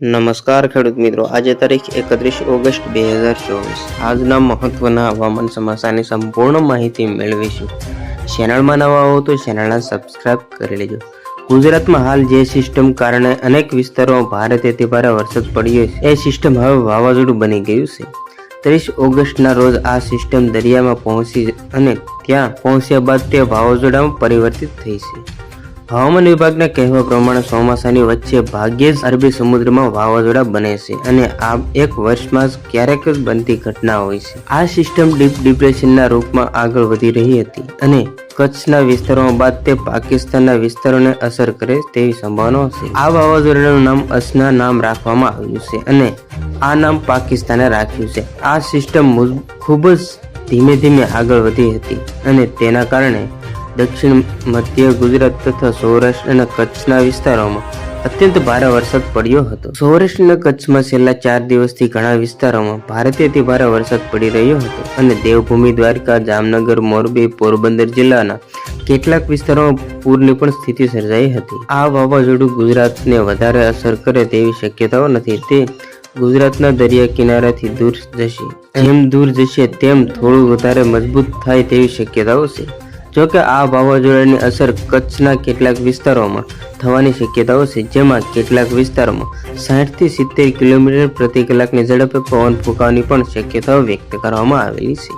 નમસ્કાર ખેડૂત મિત્રો. આજે તારીખ એકત્રીસ ઓગસ્ટ બે હજાર ચોવીસ. આજના મહત્વના હવામાન સમાચારની સંપૂર્ણ માહિતી મેળવીશું. ચેનલમાં નવા હો તો ચેનલને સબસ્ક્રાઇબ કરી લેજો. ગુજરાતમાં હાલ જે સિસ્ટમ કારણે અનેક વિસ્તારોમાં ભારેથી ભારે વરસાદ પડ્યો છે, એ સિસ્ટમ હવે વાવાઝોડું બની ગયું છે. ત્રીસ ઓગસ્ટના રોજ આ સિસ્ટમ દરિયામાં પહોંચી અને ત્યાં પહોંચ્યા બાદ તે વાવાઝોડામાં પરિવર્તિત થઈ છે. હવામાન વિભાગના કહેવા પ્રમાણે ચોમાસાની વચ્ચે ભાગ્યે જ અરબી સમુદ્રમાં વાવાઝોડા બને છે અને આ એક વર્ષમાં જ ક્યારેક જ બનતી ઘટના હોય છે. આ સિસ્ટમ ડીપ ડિપ્રેશનના રૂપમાં આગળ વધી રહી હતી અને કચ્છના વિસ્તારોમાં બાદ તે પાકિસ્તાનના વિસ્તારોને અસર કરે તેવી સંભાવના છે. આ વાવાઝોડાનું નામ અસના નામ રાખવામાં આવ્યું છે અને આ નામ પાકિસ્તાને રાખ્યું છે. આ સિસ્ટમ ખૂબ જ ધીમે ધીમે આગળ વધી હતી અને તેના કારણે દક્ષિણ મધ્ય ગુજરાત તથા સૌરાષ્ટ્ર અને કચ્છના વિસ્તારોમાં અત્યંત ભારે વરસાદ પડ્યો હતો. સૌરાષ્ટ્ર અને કચ્છમાં છેલ્લા ચાર દિવસથી ઘણા વિસ્તારોમાં ભારેથી ભારે વરસાદ પડી રહ્યો હતો અને દેવભૂમિ, દ્વારકા, જામનગર, મોરબી, પોરબંદર જિલ્લાના કેટલાક વિસ્તારોમાં પૂરની પણ સ્થિતિ સર્જાઈ હતી. આ વાવાઝોડું ગુજરાતને વધારે અસર કરે તેવી શક્યતાઓ નથી. તે ગુજરાતના દરિયા કિનારાથી દૂર જશે. જેમ દૂર જશે, તેમ થોડું વધારે મજબૂત થાય તેવી શક્યતાઓ છે. જોકે આ વાવાઝોડાની અસર કચ્છના કેટલાક વિસ્તારોમાં થવાની શક્યતાઓ છે, જેમાં કેટલાક વિસ્તારોમાં સાઠથી સિત્તેર કિલોમીટર પ્રતિ કલાકની ઝડપે પવન ફૂંકાવાની પણ શક્યતાઓ વ્યક્ત કરવામાં આવેલી છે.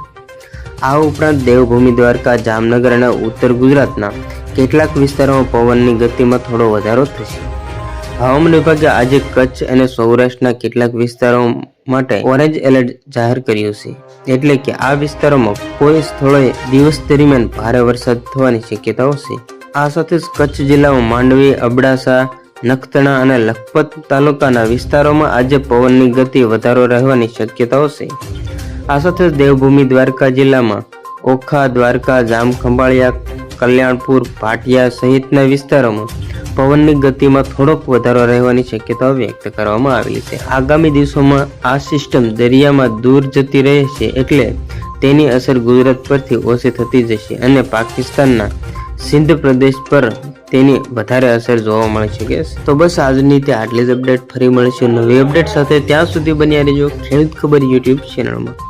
આ ઉપરાંત દેવભૂમિ દ્વારકા, જામનગર અને ઉત્તર ગુજરાતના કેટલાક વિસ્તારોમાં પવનની ગતિમાં થોડો વધારો થશે. હવામાન વિભાગે આજે કચ્છ અને સૌરાષ્ટ્રના કેટલાક વિસ્તારો માટે ઓરેન્જ એલર્ટ જાહેર કર્યું છે. એટલે કે આ વિસ્તારોમાં કોઈ સ્થળોએ દિવસ દરમિયાન ભારે વરસાદ થવાની શક્યતાઓ છે. આ સાથે જ કચ્છ જિલ્લામાં માંડવી, અબડાસા નખતણા અને લખપત તાલુકાના વિસ્તારોમાં આજે પવનની ગતિ વધારો રહેવાની શક્યતાઓ છે. આ સાથે જ દેવભૂમિ દ્વારકા જિલ્લામાં ઓખા, દ્વારકા, જામખંભાળિયા, કલ્યાણપુર, ભાટિયા સહિતના વિસ્તારોમાં પવનની ગતિમાં થોડોક વધારો રહેવાની શક્યતાઓ વ્યક્ત કરવામાં આવેલી છે. આગામી દિવસોમાં આ સિસ્ટમ દરિયામાં દૂર જતી રહેશે એટલે તેની અસર ગુજરાત પરથી ઓછી થતી જશે અને પાકિસ્તાનના સિંધ પ્રદેશ પર તેની વધારે અસર જોવા મળી શકે તો બસ આજની તે આટલી જ અપડેટ ફરી મળશે નવી અપડેટ સાથે. ત્યાં સુધી બન્યા રહેજો ખેડૂત ખબર યુટ્યુબ ચેનલમાં.